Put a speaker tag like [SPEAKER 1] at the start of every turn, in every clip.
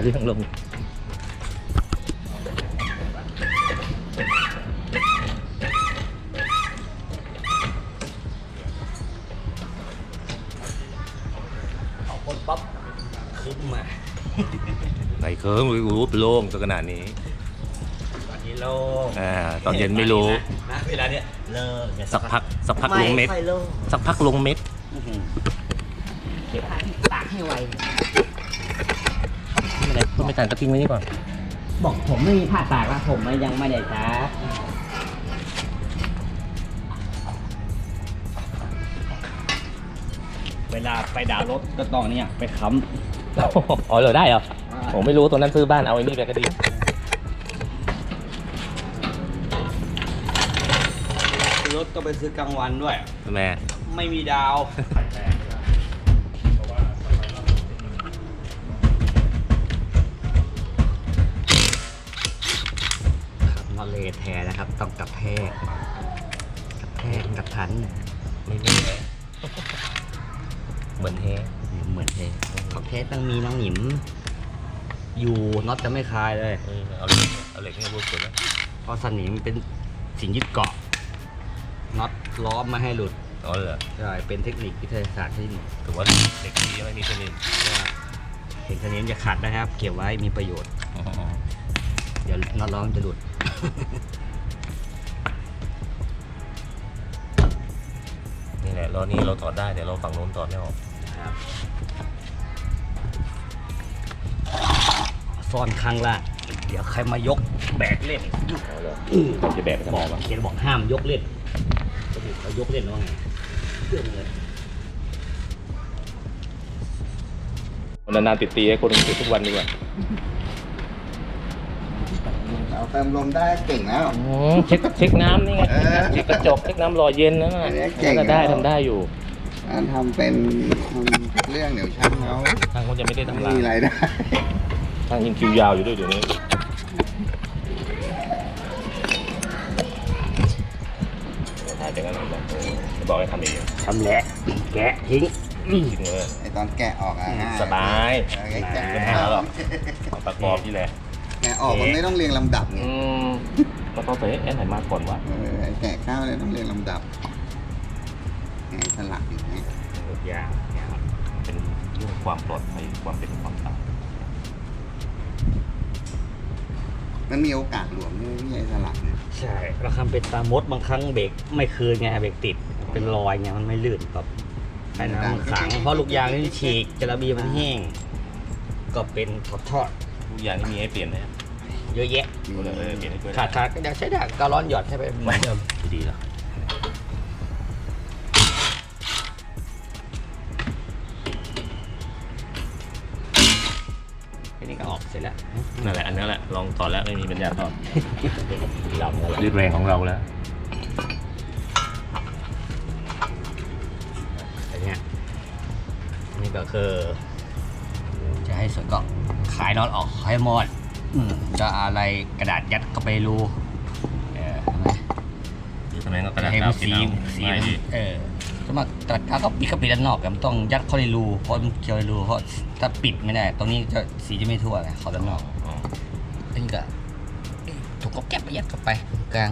[SPEAKER 1] เรื่องลง
[SPEAKER 2] เอาคนปั๊บขึ้นมา
[SPEAKER 1] ไหนเคิร์มรู้โล่งจนขนาดนี้
[SPEAKER 2] ตอนนี้โล่ง
[SPEAKER 1] อ่าตอนเย็นไม่รู้
[SPEAKER 2] นะเวลาเนี้ยเลิกเนี่ย
[SPEAKER 1] สักพักสักพักลงเม็ด
[SPEAKER 2] ไค่อยโล่ง
[SPEAKER 1] สักพักลงเม็ด
[SPEAKER 2] อื้อหือเก็บตากให้ไว
[SPEAKER 1] ไม่เป็นไรเพื่อไม่ทันก็ทิ้งไว้นี่ก่อน
[SPEAKER 2] บอกผมไม่มีผ้าตากแล้วผมยังไม่ได้ตากเวลาไปดาวรถก็ต้องเนี่ยไปค้
[SPEAKER 1] อ๋อเหรอได้เหรอผมไม่รู้ตัวนั้นซื้อบ้านเอาไอ้นี่ไปก็ดีำ
[SPEAKER 2] รถก็ไปซื้อกลางวันด้วย
[SPEAKER 1] ทำไม
[SPEAKER 2] ไม่มีดาวครั อเลแท้นะครับ ต้องกระแทกกระแทกกระทัน
[SPEAKER 1] ไม่มีเลยเหมือนเท
[SPEAKER 2] เหมือนเทของเทสต้องมีน้องหนิม อยู่น็อตจะไม่คลายเลย
[SPEAKER 1] เออเอาเหล็กเอาเหล็กให้พูดสุดนะ
[SPEAKER 2] เพราะสนิมเป็นสิ่งยึดเกาะน็อตล้อมไม่ให้หลุด
[SPEAKER 1] อ๋อเหรอ
[SPEAKER 2] ใช่เป็นเทคนิควิทยาศาสตร์ที่หนึ่ง
[SPEAKER 1] ถือว่าเด็กดีไม่มีสนิม
[SPEAKER 2] ว่าเห็นสนิมจะขัดนะครับ เก็บไว้มีประโยชน์ เดี๋ยวน็อตล้อมจะหลุด
[SPEAKER 1] นี่แหละล้อนี้เราถอดได้แต่เราฝั่งโน้นถอดไม่ออก
[SPEAKER 2] ครับซ่อนข้างล่างเดี๋ยวใครมายกแบกเล่น
[SPEAKER 1] อ๋อเหรอจะแบกไปทำ
[SPEAKER 2] บ
[SPEAKER 1] ไม
[SPEAKER 2] อก
[SPEAKER 1] วะ
[SPEAKER 2] เขียนบอกห้ามยกเล่นก็คือเขายกเล่นว่าไงเรื่องเลย
[SPEAKER 1] นานๆติดตีให้คนหนึ่งติดทุกวันดีกว่า
[SPEAKER 3] เอาเติมลมได้เก่งแล้ว
[SPEAKER 1] เช็คเช็คน้ำนี่ไง
[SPEAKER 3] เออ
[SPEAKER 1] เช็คกระจกเช็คน้ำรอเย็นนะ
[SPEAKER 3] อันนี้เก่ง
[SPEAKER 1] ก็ได้
[SPEAKER 3] แล้ว
[SPEAKER 1] ทำได้อยู่
[SPEAKER 3] อ่าทำเป็นทำเรื่องเดี๋ยวช่างเขา
[SPEAKER 1] ทางคนจะไม่ได้ทำ
[SPEAKER 3] ไม่
[SPEAKER 1] ลาย
[SPEAKER 3] มีรายได้
[SPEAKER 1] ทางยิงคิวยาวอยู่ด้วยเดี๋ยวนี้ถ่ายไปกันบอกจะบอกให้ทำเอง
[SPEAKER 2] ทำแหละแกะทิ้ง
[SPEAKER 1] จริงเลย
[SPEAKER 3] ไอตอนแกะออกอะง่าย
[SPEAKER 1] สบาย
[SPEAKER 3] เออแกะ
[SPEAKER 1] ไม่หาหรอกเอาประกอบที่แหละ
[SPEAKER 3] แกะออกมันไม่ต้องเรียงลำดับไง
[SPEAKER 1] อืมก็ต้องไปแอนไหนมาก่อนวะ
[SPEAKER 3] เออไอแกะข้าวเนี่ยต้องเรียงลำดับไงสลักอย่างเงี้ย
[SPEAKER 1] ทุกอย่างเนี่ยครับเป็นเรื่องความปลอดภัยความเป็นความตาย
[SPEAKER 3] มันมีโอกาสหลวมด้วยไม่ใช่สลักเนี่ย
[SPEAKER 2] ใช่เราทำเป็นตามดบางครั้งเบรกไม่คืนไงเบรกติดเป็นรอยไงมันไม่ลื่นแบบไอ้น้ำมันขังเพราะลูกยางนี่ฉีกจระบีมันแห้ง ก็เป็นทอด
[SPEAKER 1] ทุก อย่างที่มีให้เปลี่ยนนะ
[SPEAKER 2] ๆเยอะแยะ
[SPEAKER 1] เออเปลี่ยนให้ด้วย
[SPEAKER 2] ขาดขาดก็จะใช้ได้การ้อนหยอดใช่ไปเหมือนเดิม
[SPEAKER 1] ดีแล้ว
[SPEAKER 2] แค่นี้ก็ออกเสร็จแล้ว
[SPEAKER 1] นั่นแหละอันนั้นแหละลองถอดแล้วไม่มีปัญญาถอด
[SPEAKER 2] ลำแล้วล่ะ
[SPEAKER 1] รีดแรงของเราแล้ว
[SPEAKER 2] อันเนี้ยนี่ก็คือจะให้สวยก็ขายน็อตออกให้หมดอืมจะอะไรกระดาษยัดเข้าไปรูเออเห็นไหม
[SPEAKER 1] หรือทำไมก็กระดาษ
[SPEAKER 2] ให้
[SPEAKER 1] กา
[SPEAKER 2] มั
[SPEAKER 1] วน
[SPEAKER 2] สี
[SPEAKER 1] สี
[SPEAKER 2] สี
[SPEAKER 1] ไม่
[SPEAKER 2] มัน
[SPEAKER 1] ดี
[SPEAKER 2] เออถ้ามากระดาษก็ปิดก็ปิดด้านนอกแต่มันต้องยัดเข้าในรูเพราะมันเกี่ยวในรูเพราะถ้าปิดไม่ได้ ตรงนี้จะสีจะไม่ทั่วไงเข้าด้านนอก
[SPEAKER 1] อ๋อ
[SPEAKER 2] อันนี้ก็ถูกก็แก็บไปยัดเข้าไปตรงกลาง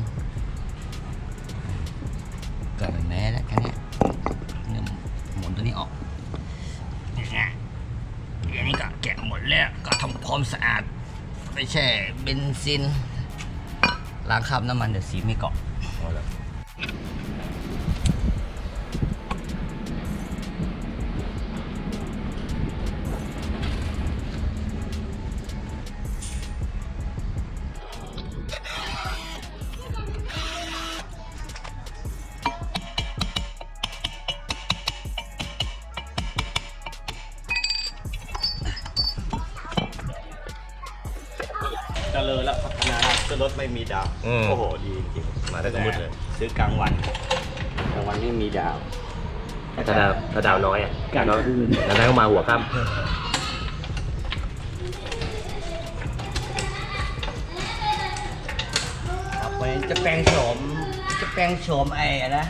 [SPEAKER 2] ก็เป็นแม้แล้วแค่เนี้ยเนี่ยหมุนตัวนี้ออกนี่ไงอันนี้ก็ แล้วก็ทำความสะอาดไม่ใช่เบนซินล้างคราบน้ำมันเดี๋ยวสีไม่เกาะ ไม่มีดาว
[SPEAKER 1] อืม
[SPEAKER 2] โอ้โห ดีจริง
[SPEAKER 1] มาได้ก็มืดเลย
[SPEAKER 2] ซื้อกลางวันกลางวันไม่มีดาว
[SPEAKER 1] ถ้าดาวถ้าดาวน้อยอะ
[SPEAKER 2] กลางคืน
[SPEAKER 1] แล้วนั่นก็มาหัวค่
[SPEAKER 2] ครับวันนี้จะแปลงโฉมจะแปลงโฉมไอ้อะไรนะ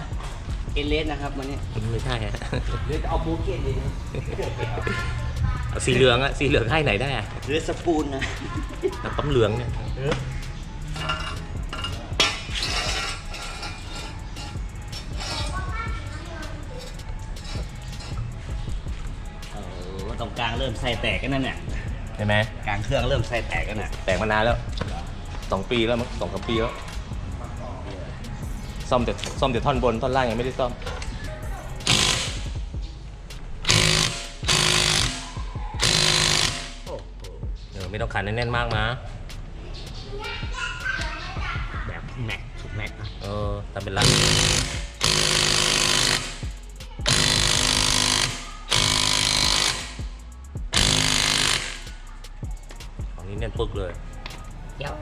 [SPEAKER 2] เอเลสนะครับวันนี้ำ
[SPEAKER 1] ไม่ใช่ฮะ
[SPEAKER 2] หรือจะเอาบูเกตดี
[SPEAKER 1] เอาสีเหลืองอะสีเหลืองให้ไหนได้อะ
[SPEAKER 2] หรือสปูนนะ
[SPEAKER 1] น้ำต้มเหลืองเนี่ย
[SPEAKER 2] เอ ไส้แตกกันนั่นเนี่ย
[SPEAKER 1] ใช่ไหม
[SPEAKER 2] กลางเครื่องเริ่มไส้แตกกันน่ะ
[SPEAKER 1] แตกมานานแล้วสองปีแล้วมั้งสองสามปีแล้วซ่อมแต่ซ่อมแต่ท่อนบนท่อนล่างยังไม่ได้ซ่อมเออไม่ต้องขันแน่นๆมากนะ
[SPEAKER 2] แบบแม็กสุดแม็กนะ
[SPEAKER 1] เออทำเป็นรัง ปึกเลย
[SPEAKER 2] เดี๋ยว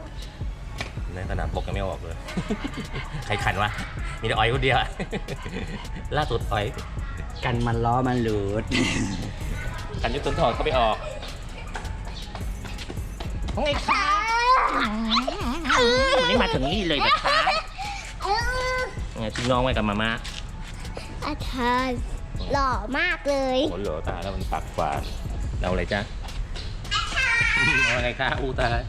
[SPEAKER 1] ในขนาดปกยังไม่ออกเลย ใครขันวะ มีแต่อ้อยคนเดียวอะล่าสุดอ้อย
[SPEAKER 2] กันมันล้อมันหลุด
[SPEAKER 1] ขันยุทธนถอดเข้าไปออกของไอ้ค้าวันนี้มาถึงนี่เลยนะครับไงทิ้งน้องไว้กับมาม่า
[SPEAKER 4] อาเธอร์หล่อมากเลย
[SPEAKER 1] โหเหลือตายแล้วมันปากฝาดเอาอะไรจ๊ะ เอาอะไรคะอู้ตาย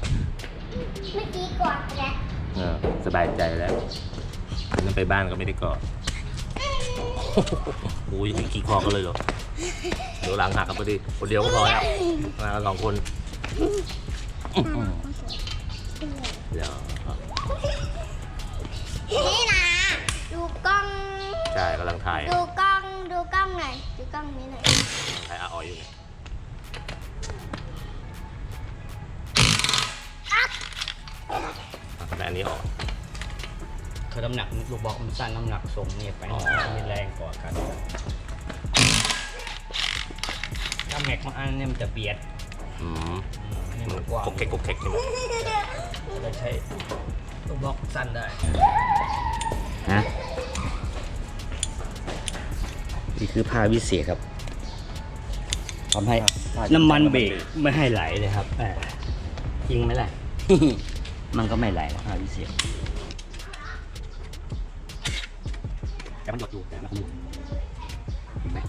[SPEAKER 4] เมื่อกี้กอดแล้ว
[SPEAKER 1] เออสบายใจแล้วนั่นไปบ้านก็ไม่ได้กอดโอ้ยขี่คอกันเลยเหรอเดี๋ยวหลังหักกันพอดีคนเดียวก็พอแล้วมากันสองคนเดี๋ยว
[SPEAKER 4] นี่นะดูกล้อง
[SPEAKER 1] ใช่กำลังถ่าย
[SPEAKER 4] ดูกล้องดูกล้องหน่อยดูกล้องนี้หน่อย
[SPEAKER 1] ถ่ายอาออยอยู่ไงทำไมอันนี้ออก
[SPEAKER 2] คือน้ำหนักลูกบอลมันสั้นน้ำหนักส่งเนี่ยไป
[SPEAKER 1] อ๋อ
[SPEAKER 2] มันแรงกว่ากันถ้าแม็กมาอันเนี่ยมันจะเบียด
[SPEAKER 1] อืม
[SPEAKER 2] อืมอันนี้
[SPEAKER 1] มั
[SPEAKER 2] มันนกว้าง
[SPEAKER 1] กกเค็กกกเค็กใช่ไหม
[SPEAKER 2] จะใช้ลูกบล็อกสั้นได้ฮะนี่คือผ้าวิเศษครับทำให้น้ำมันเบรกไม่ให้ไหลเลยครับแหมจริงไหมล่ะ มันก็ไม่ไหลแล้วผ้าวิเศษแต่มันหยดอยู่แต่มันหยดเห็นไหม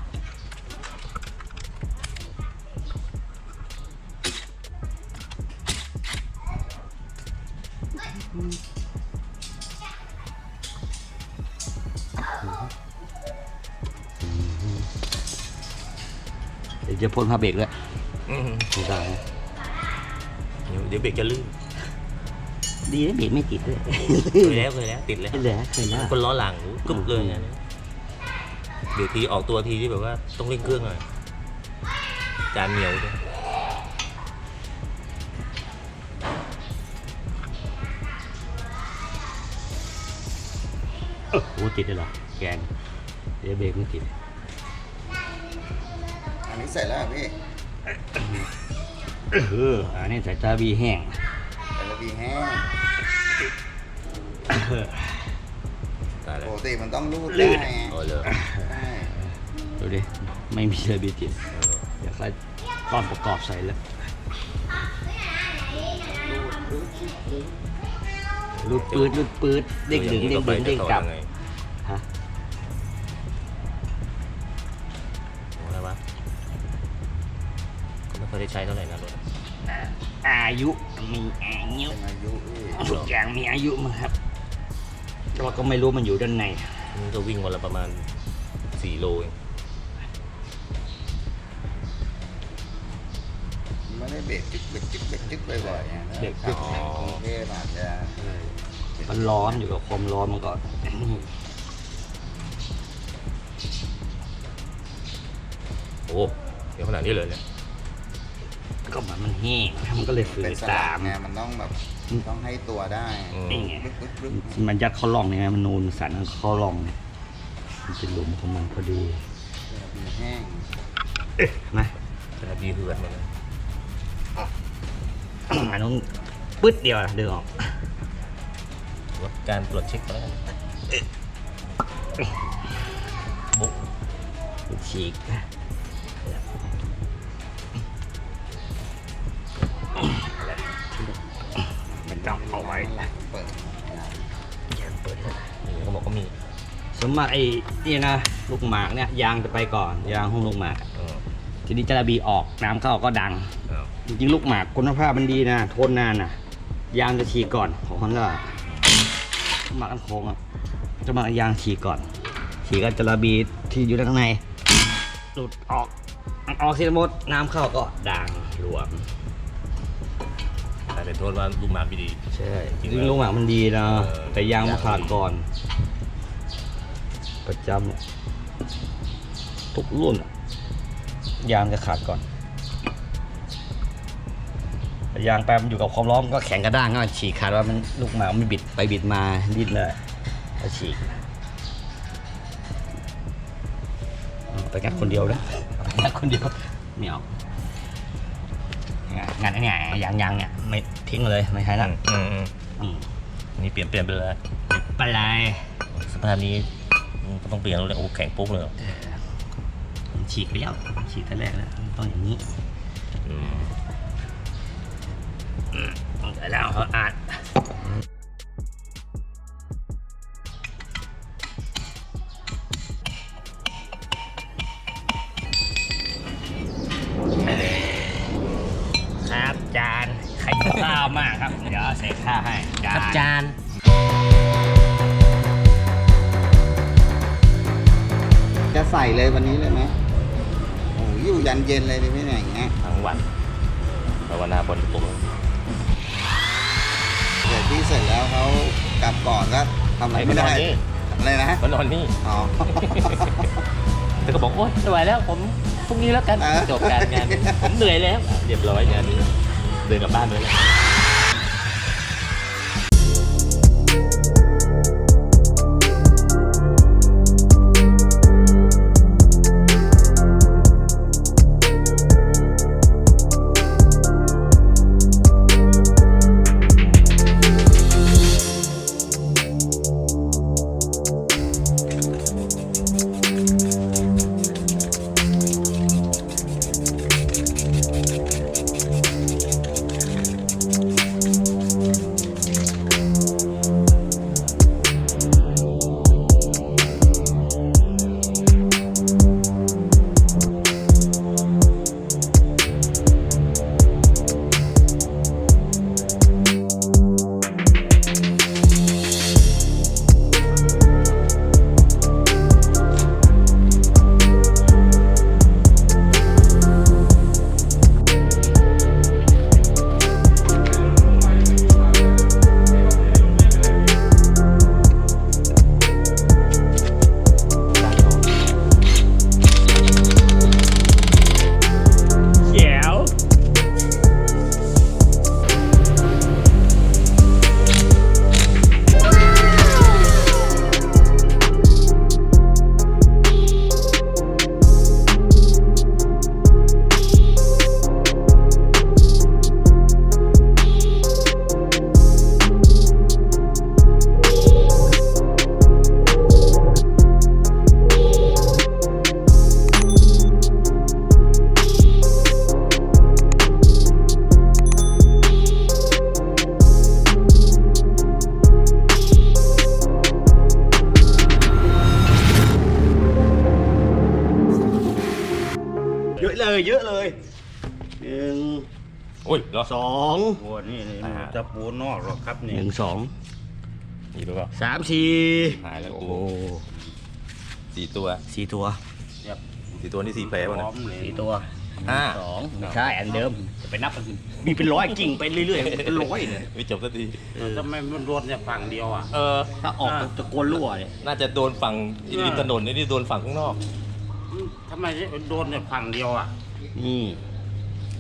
[SPEAKER 2] เดี๋ยวจะพ่นผ้าเบรกด้วย
[SPEAKER 1] อืม
[SPEAKER 2] ถูกต้อง
[SPEAKER 1] เดี๋ยวเบรกจะลื่น
[SPEAKER 2] ดีนะเบรกไม่ติดด้วย
[SPEAKER 1] เคยแล้วเคยแล้วติดแล้ว
[SPEAKER 2] เหลือเคยแล้ว
[SPEAKER 1] คนล้อหลังกึบเลยนะเดี๋ยวทีออกตัวทีที่แบบว่าต้องเร่งเครื่องหน่อยจานเหนียวด้วย
[SPEAKER 2] โอ้โหติดเลยเหรอแกงเดี๋ยวเบรกไม่ติด
[SPEAKER 3] อันนี้เสร็จแล้วเหรอพี่
[SPEAKER 2] เอออันนี้ใส่ตาบีแห้ง
[SPEAKER 3] แต่ละบีแห้ง
[SPEAKER 1] ตายแล้ว
[SPEAKER 3] ปกติมันต้องรูด
[SPEAKER 2] ลื่
[SPEAKER 3] ได้
[SPEAKER 2] น
[SPEAKER 3] ไง
[SPEAKER 1] โอ้เลย
[SPEAKER 3] ใช่
[SPEAKER 2] ดูดิ ไม่มีเลยบีติดเดี๋ยวค่อยตอนประกอบใส่แล้วรูดปืดรูดปืดเด้งดึงเด้งดึงเด้งกลับ
[SPEAKER 1] ยังไง
[SPEAKER 2] ฮะ
[SPEAKER 1] โอ้อะไรวะก็ไม่เคยได้ใช้เท่าไหร่นะรถ
[SPEAKER 2] อายุมีอายุ
[SPEAKER 3] เป็นอายุพี่
[SPEAKER 2] ทุกอย่างมีอายุมั้งครับ แต่ว่าก็ไม่รู้มันอยู่ด้านใน
[SPEAKER 1] นี่ก็วิ่งวันละประมาณสี่โลเอง
[SPEAKER 3] ไม่ได้เบรกจึ๊กเบรกจึ๊กเบรกจึ๊กบ่อยๆไง
[SPEAKER 2] เบรกจึ๊ก
[SPEAKER 3] ขับในกรุงเทพอาจจะ
[SPEAKER 2] มันร้อนอยู่กับความร้อนมันก็
[SPEAKER 1] โอ้เดี๋ยวขนาดนี้เลยเนี่ย
[SPEAKER 2] ก็เหมือนมันแห้งมันก็เลยฝื
[SPEAKER 3] เป็น
[SPEAKER 2] น
[SPEAKER 3] ส
[SPEAKER 2] ตา
[SPEAKER 3] ลัก
[SPEAKER 2] ม
[SPEAKER 3] ไงมันต้องแบบ ต้องให้ตัวได้
[SPEAKER 1] อืม
[SPEAKER 2] นี่ไง
[SPEAKER 3] ปึ๊บปึ๊บปึ๊บ
[SPEAKER 2] มันยัดเข้าร่องเนี่ยมันนูนสันเข้าร่องเนี่ยมันเป็นหลุมของมันพอดี
[SPEAKER 3] บีแห้ง
[SPEAKER 2] นะ
[SPEAKER 1] แต่ดีเหือดมันนะ
[SPEAKER 2] มันต้องปึ๊ดเดียวอะดึงออก
[SPEAKER 1] ลดการตรวจเช็คก็แล้วกันบุ๊ก
[SPEAKER 2] ฉีกมัน ต้องเอาไว้
[SPEAKER 3] เปิด
[SPEAKER 2] อย่าเปิดเลย
[SPEAKER 1] นี่เขาบอกก็มี
[SPEAKER 2] สมมติไอ้นี่นะลูกหมากเนี่ยยางจะไปก่อนยางห้องลูกหมาก
[SPEAKER 1] เออ
[SPEAKER 2] ทีนี้จระบีออกน้ำเข้าก็ดัง
[SPEAKER 1] อ้าว
[SPEAKER 2] จริงๆลูกหมากคุณภาพมันดีนะทนนานนะยางจะฉีกก่อนของฮอนด้าหมากกันโค้งอะจะมายางฉีกก่อน ฉีกก็จระบีที่อยู่ข้างในหลุดออกออกทีละหมดน้ำเข้าก็ดังรวม
[SPEAKER 1] แต่เป็นโทษว่าลูกหมาไม่ดี
[SPEAKER 2] ใช่
[SPEAKER 1] จริงลู
[SPEAKER 2] กหมากมันดีนะ
[SPEAKER 1] เออ
[SPEAKER 2] แต่ยางมันขาดก่อน ประจำทุกรุ่นอะยางจะขาดก่อนแต่ยางแปมนอยู่กับความร้อนมันก็แข็งกระด้างก็ฉีกขาดว่ามันลูกหมากมันบิดไปบิดมาดิ้นเลยก็ฉีกเอาไปงัดคนเดียวนะเอาไปงัดคนเดียวไม่เอา งานอันเนี้ยยางยางเนี่ยไม่ทิ้งเลยไม่ใช้ละ
[SPEAKER 1] อืมอืม
[SPEAKER 2] อืม
[SPEAKER 1] นี่เปลี่ยนเปลี่ยนไปเลย
[SPEAKER 2] ปลาย
[SPEAKER 1] สภาพนี้อืมก็ต้องเปลี่ยนเลยโอ้แข็งปุ๊บเลยเหรอ
[SPEAKER 2] เออมันฉีกไปแล้วฉีกแต่แรกแล้วมันต้องอย่างนี้
[SPEAKER 1] อืม
[SPEAKER 2] ต้องแต่แล้วเขาอาด ก
[SPEAKER 3] ลั
[SPEAKER 1] บ
[SPEAKER 3] ก่อนก็ทำอะไรไม่ได้
[SPEAKER 1] ให้มานอนนี่
[SPEAKER 3] อะไรนะ
[SPEAKER 1] มานอนนี่
[SPEAKER 3] อ๋อ
[SPEAKER 1] แต่ก็บอกโอ๊ยไม่ไหวแล้วผมพรุ่งนี้แล้วกัน
[SPEAKER 3] เออ
[SPEAKER 1] จบการงานผมเหนื่อยแล้วอะเรียบร้อยงานนี้เดินกลับบ้านเลย
[SPEAKER 2] เขี เยอะเลยเยอะเลยหนึ่ง
[SPEAKER 1] โอ้ยเหรอ
[SPEAKER 2] สอง
[SPEAKER 5] โอ้นี่นี่
[SPEAKER 1] อ่า
[SPEAKER 5] จะปูนอกหรอกครับ
[SPEAKER 2] ห
[SPEAKER 5] นี่
[SPEAKER 2] นึ่งสอง
[SPEAKER 1] อีกแล้วก็
[SPEAKER 2] สามสี่
[SPEAKER 1] หายแล้ว
[SPEAKER 2] โอ้
[SPEAKER 1] โอ้
[SPEAKER 2] โห
[SPEAKER 1] สี่ตัว
[SPEAKER 2] สี่ตัว
[SPEAKER 1] สี่ตัวนี่สี่แผล
[SPEAKER 5] พ
[SPEAKER 1] วะเนี่ย
[SPEAKER 5] ร้อมเลย
[SPEAKER 2] สี่ตัว
[SPEAKER 1] ห้า
[SPEAKER 2] สองไม่ใช่อันเดิมจะไปนับกันสิมีเป็นร้อยกิ่งไปเรื่อยๆเป็นร้อยเลย
[SPEAKER 1] ไม่จบสักที
[SPEAKER 5] ทำไมมันโดนเนี่ยฝั่งเดียวอะ
[SPEAKER 1] เออ
[SPEAKER 2] ถ้าออกตะโกนรั่วเลย
[SPEAKER 1] น่าจะโดนฝั่งริมถนนนี่โดนฝั่งข้างนอก
[SPEAKER 5] ทำไมโดนเนี่ยฝั่งเดียวอะ
[SPEAKER 2] นี่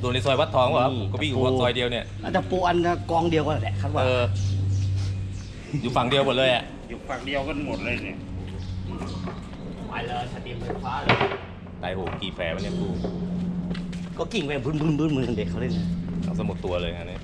[SPEAKER 1] โดนในซอยวัดทองเปล่าครับ
[SPEAKER 2] อืม
[SPEAKER 1] ก็พี่อยู่
[SPEAKER 2] ตะปู
[SPEAKER 1] ซอยเดียวเนี่ย
[SPEAKER 2] น่าจะปูอันกองเดียวกันแหละครับว่า
[SPEAKER 1] เอออยู่ฝั่งเดียวหมดเลยอะ
[SPEAKER 5] อยู่ฝั่งเดียวกันหมดเลยเนี่ย
[SPEAKER 2] ไปเลยสตรีมไฟฟ้าเลย
[SPEAKER 1] ตายโหงกี่แผลวะเนี่ยกู
[SPEAKER 2] ก็กิ่งไปบึ้นบึ้นบึ้นเหมือนเด็กเขาเล่นนะ
[SPEAKER 1] เอาสมุดตัวเลยอันนี้